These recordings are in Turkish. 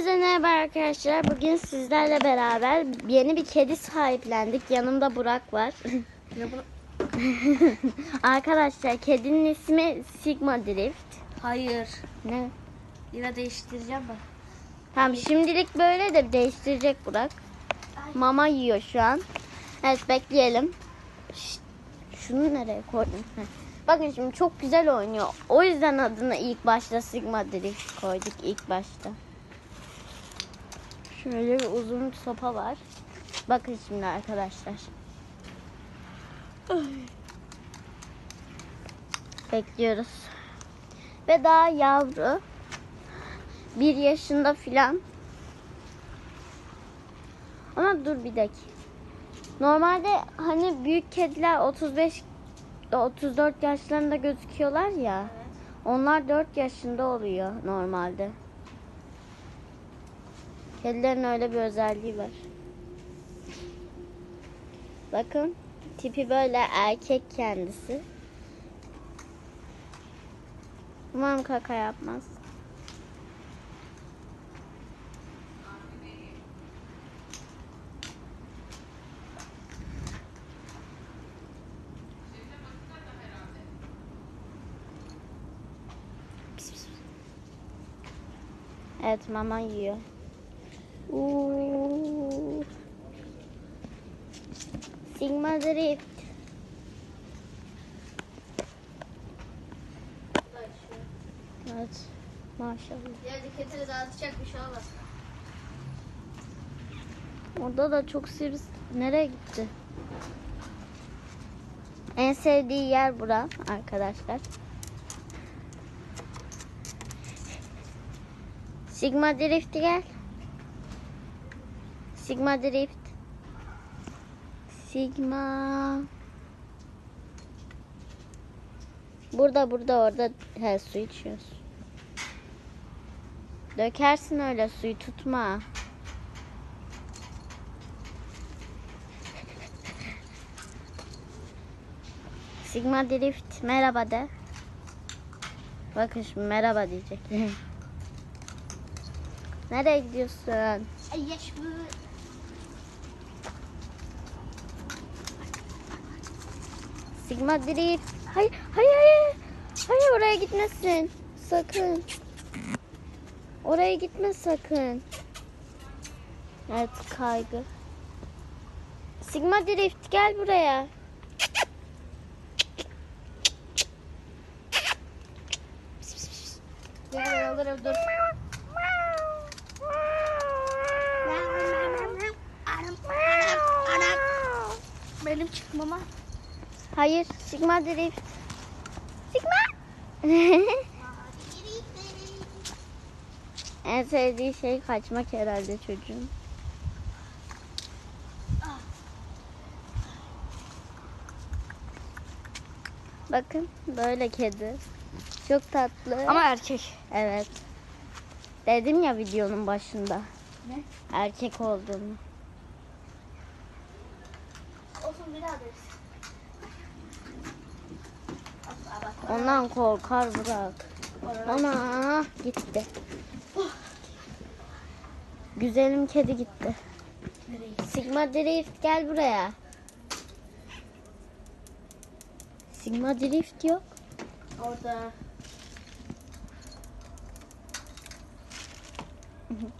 Herkese merhaba arkadaşlar. Bugün sizlerle beraber yeni bir kedi sahiplendik. Yanımda Burak var. arkadaşlar kedinin ismi Sigma Drift. Hayır. Ne? Yine değiştireceğim ben. Tamam şimdilik böyle de değiştirecek Burak. Mama yiyor şu an. Evet bekleyelim. Şşt, şunu nereye koydum? Heh. Bakın şimdi çok güzel oynuyor. O yüzden adını ilk başta Sigma Drift koyduk ilk başta. Şöyle bir uzun sopa var. Bakın şimdi arkadaşlar. Bekliyoruz. Ve daha yavru. Bir yaşında filan. Ama dur bir dakika. Normalde hani büyük kediler 35 34 yaşlarında gözüküyorlar ya. Onlar 4 yaşında oluyor normalde. Kedilerin öyle bir özelliği var. Bakın tipi böyle erkek kendisi. Umarım kaka yapmaz. Evet mama yiyor. Sigma Drift. Evet. Maşallah. Ya dikkatini dağıtacak bir şey olmaz. Orada da çok sivri... Nereye gitti? En sevdiği yer bura arkadaşlar. Sigma Drift gel. Sigma Drift. Sigma. Burada burada orada he su içiyoruz. Dökersin öyle suyu tutma. Sigma Drift merhaba de. Bakın şimdi merhaba diyecek. Nereye gidiyorsun? Ay yaş bu. Sigma Drift. Hayır, hayır, hayır. Hayır oraya gitmesin. Sakın. Oraya gitme sakın. Evet kaygı. Sigma Drift gel buraya. Ben alırım dur. Benim çıkmama. Hayır, Sigma Drift. Sigma. en sevdiği şey kaçmak herhalde çocuğun. Bakın böyle kedi. Çok tatlı. Ama erkek. evet. Dedim ya videonun başında. Ne? Erkek olduğunu. Olsun bir daha deriz. Ondan korkar bırak. Ana gitti. Güzelim kedi gitti. Sigma Drift gel buraya. Sigma Drift yok. Orada.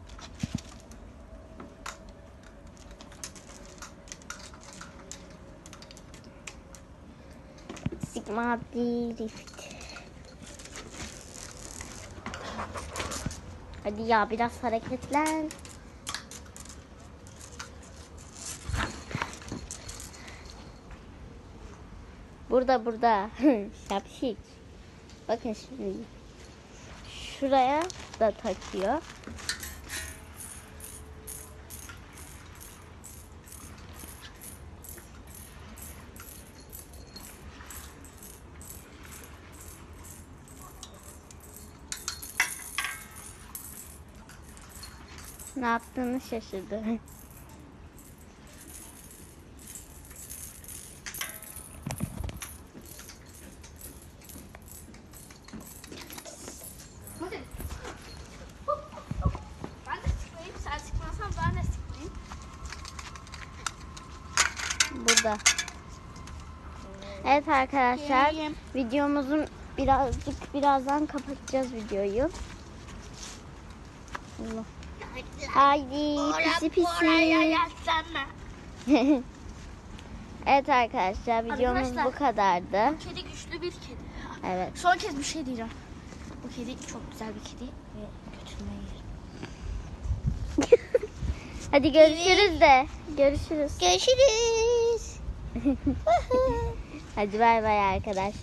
Sigma Drift. Hadi ya biraz hareketlen. Burada burada. Şapşik. Bakın şimdi. Şuraya da takıyor. ne yaptığını şaşırdı. burada. Evet arkadaşlar Yiyeyim. videomuzun birazcık birazdan kapatacağız videoyu. Allah. Haydi pisi pisi. evet arkadaşlar videomuz Arkadaşlar. bu kadardı. Kedi güçlü bir kedi. Evet. Son kez bir şey diyeceğim. Bu kedi çok güzel bir kedi ve götürmeyi yerim. Hadi görüşürüz de. Görüşürüz. Görüşürüz. Hadi bay bay arkadaşlar.